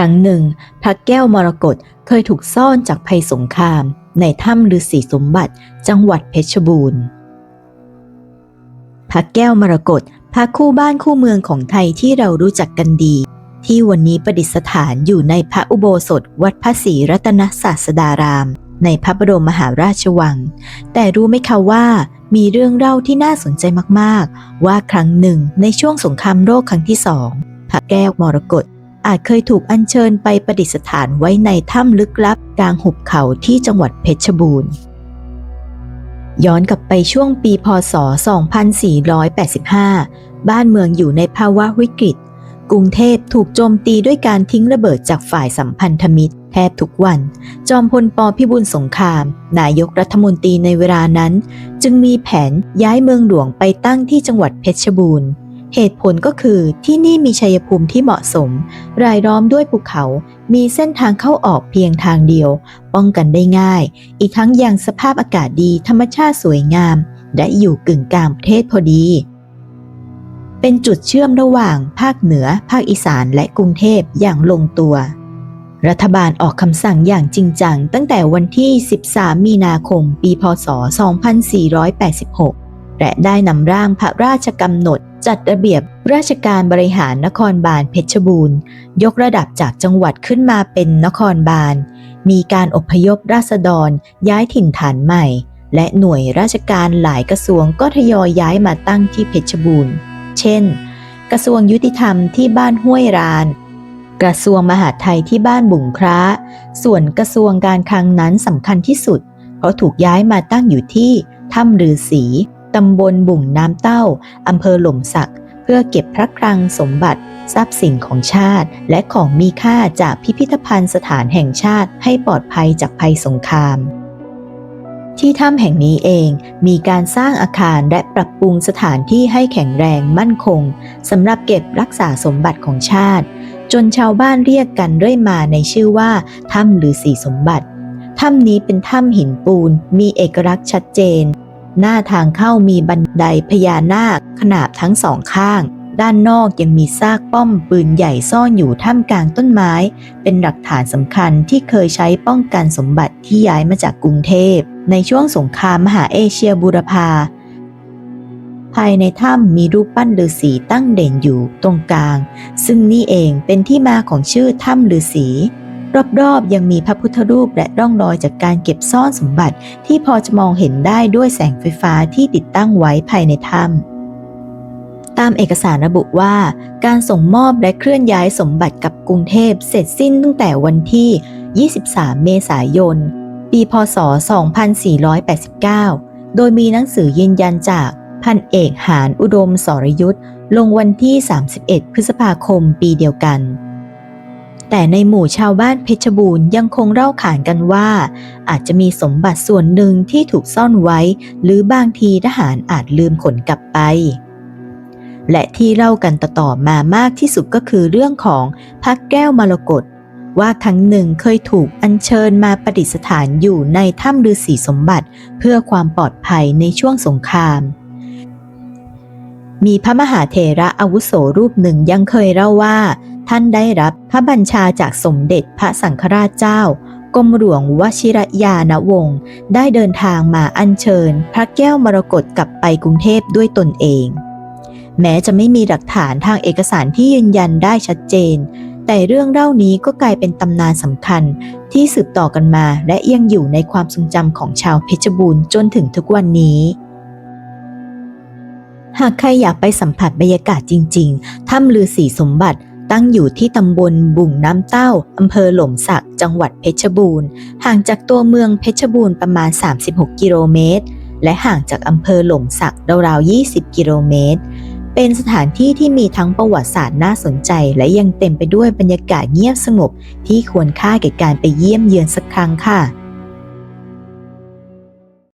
ครั้งหนึ่งพระแก้วมรกตเคยถูกซ่อนจากภัยสงคราม ในถ้ำฤาษีสมบัติจังหวัดเพชรบูรณ์พระแก้วมรกตพระคู่บ้านคู่เมืองของไทยที่เรารู้จักกันดี ที่วันนี้ประดิษฐานอยู่ในพระอุโบสถวัดพระศรีรัตนศาสดาราม ในพระบรมมหาราชวัง แต่รู้ไหมคะว่ามีเรื่องเล่าที่น่าสนใจมากๆ ว่าครั้งหนึ่งในช่วงสงครามโลกครั้งที่สองพระแก้วมรกต อาจเคยถูกอัญเชิญไปประดิษฐานไว้ในถ้ำลึกลับกลางหุบเขาที่จังหวัดเพชรบูรณ์ ย้อนกลับไปช่วงปีพศ 2485 บ้านเมืองอยู่ในภาวะวิกฤต กรุงเทพถูกโจมตีด้วยการทิ้งระเบิดจากฝ่ายสัมพันธมิตรแทบทุกวัน จอมพลปพิบูลสงคราม นายกรัฐมนตรีในเวลานั้น จึงมีแผนย้ายเมืองหลวงไปตั้งที่จังหวัดเพชรบูรณ์ เหตุผลก็คือที่นี่มีชัยภูมิที่เหมาะสม รายล้อมด้วยภูเขา มีเส้นทางเข้าออกเพียงทางเดียว ป้องกันได้ง่าย อีกทั้งยังสภาพอากาศดีธรรมชาติสวยงาม และอยู่กึ่งกลางประเทศพอดี เป็นจุดเชื่อมระหว่างภาคเหนือ ภาคอีสานและกรุงเทพอย่างลงตัว รัฐบาลออกคำสั่งอย่างจริงจังตั้งแต่วันที่ 13 มีนาคม ปี พศ 2486 และได้นำร่างพระราชกำหนด จัดระเบียบราชการบริหารนครบาลเพชรบูรณ์ ยกระดับจากจังหวัดขึ้นมาเป็นนครบาล มีการอพยพราษฎรย้ายถิ่นฐานใหม่ และหน่วยราชการหลายกระทรวงก็ทยอยย้ายมาตั้งที่เพชรบูรณ์ เช่น กระทรวงยุติธรรมที่บ้านห้วยรานกระทรวงมหาดไทยที่บ้านบุ่งคร้า ส่วนกระทรวงการคลังนั้นสำคัญที่สุด เพราะถูกย้ายมาตั้งอยู่ที่ถ้ำฤาษี ตำบลบุ่งน้ำเต้า อำเภอหล่มสัก เพื่อเก็บพระคลังสมบัติ ทรัพย์สินของชาติ และของมีค่าจากพิพิธภัณฑ์สถานแห่งชาติให้ปลอดภัยจากภัยสงคราม ที่ถ้ำแห่งนี้เองมีการสร้างอาคารและปรับปรุงสถานที่ให้แข็งแรงมั่นคงสำหรับเก็บรักษาสมบัติของชาติ จนชาวบ้านเรียกกันเรื่อยมาในชื่อว่าถ้ำฤาษีสมบัติถ้ำนี้เป็นถ้ำหินปูน มีเอกลักษณ์ชัดเจน หน้าทางเข้ามีบันไดพญานาคขนาบทั้งสองข้าง ด้านนอกยังมีซากป้อมปืนใหญ่ซ่อนอยู่ท่ามกลางต้นไม้ เป็นหลักฐานสำคัญที่เคยใช้ป้องกันสมบัติที่ย้ายมาจากกรุงเทพ ในช่วงสงครามมหาเอเชียบูรพาภายในถ้ำมีรูปปั้นฤาษีตั้งเด่นอยู่ตรงกลาง ซึ่งนี่เองเป็นที่มาของชื่อถ้ำฤาษี รอบๆ ยังมีพระพุทธรูปและร่องรอยจากการเก็บซ่อนสมบัติที่พอจะมองเห็นได้ด้วยแสงไฟฟ้าที่ติดตั้งไว้ภายในถ้ำตามเอกสารระบุว่า การส่งมอบและเคลื่อนย้ายสมบัติกับกรุงเทพเสร็จสิ้นตั้งแต่วันที่ 23 เมษายน ปี พศ 2489 โดยมีหนังสือยืนยันจากพันเอกหานอุดมสรยุทธ์ลงวันที่ 31 พฤษภาคมปีเดียวกัน แต่ในหมู่ชาวบ้านเพชรบูรณ์ยังคงเล่าขานกันว่า อาจจะมีสมบัติส่วนหนึ่งที่ถูกซ่อนไว้ หรือบางทีทหารอาจลืมขนกลับไป และที่เล่ากันต่อๆมามากที่สุดก็คือเรื่องของพระแก้วมรกตว่าครั้งหนึ่งเคยถูกอัญเชิญมาประดิษฐานอยู่ในถ้ำฤาษีสมบัติ เพื่อความปลอดภัยในช่วงสงคราม มีพระมหาเถระอาวุโสรูปหนึ่งยังเคยเล่าว่า ท่านได้รับพระบัญชาจากสมเด็จพระสังฆราชเจ้ากรมหลวงวชิรยานวงศ์ได้เดินทางมาอัญเชิญ พระแก้วมรกตกลับไปกรุงเทพด้วยตนเอง แม้จะไม่มีหลักฐานทางเอกสารที่ยืนยันได้ชัดเจน แต่เรื่องเล่านี้ก็กลายเป็นตำนานสำคัญที่สืบต่อกันมาและยังอยู่ในความทรงจำของชาวเพชรบูรณ์จนถึงทุกวันนี้หากใครอยากไปสัมผัสบรรยากาศจริง ๆ ถ้ำลือสีสมบัติ ตั้งอยู่ที่ตำบลบุ่งน้ำเต้าอำเภอหล่มสักจังหวัดเพชรบูรณ์ ห่างจากตัวเมืองเพชรบูรณ์ประมาณ 36 กิโลเมตร และห่างจากอำเภอหล่มสักราวๆ 20 กิโลเมตร เป็นสถานที่ที่มีทั้งประวัติศาสตร์น่าสนใจ และยังเต็มไปด้วยบรรยากาศเงียบสงบ ที่ควรค่าแก่การไปเยี่ยมเยือนสักครั้งค่ะ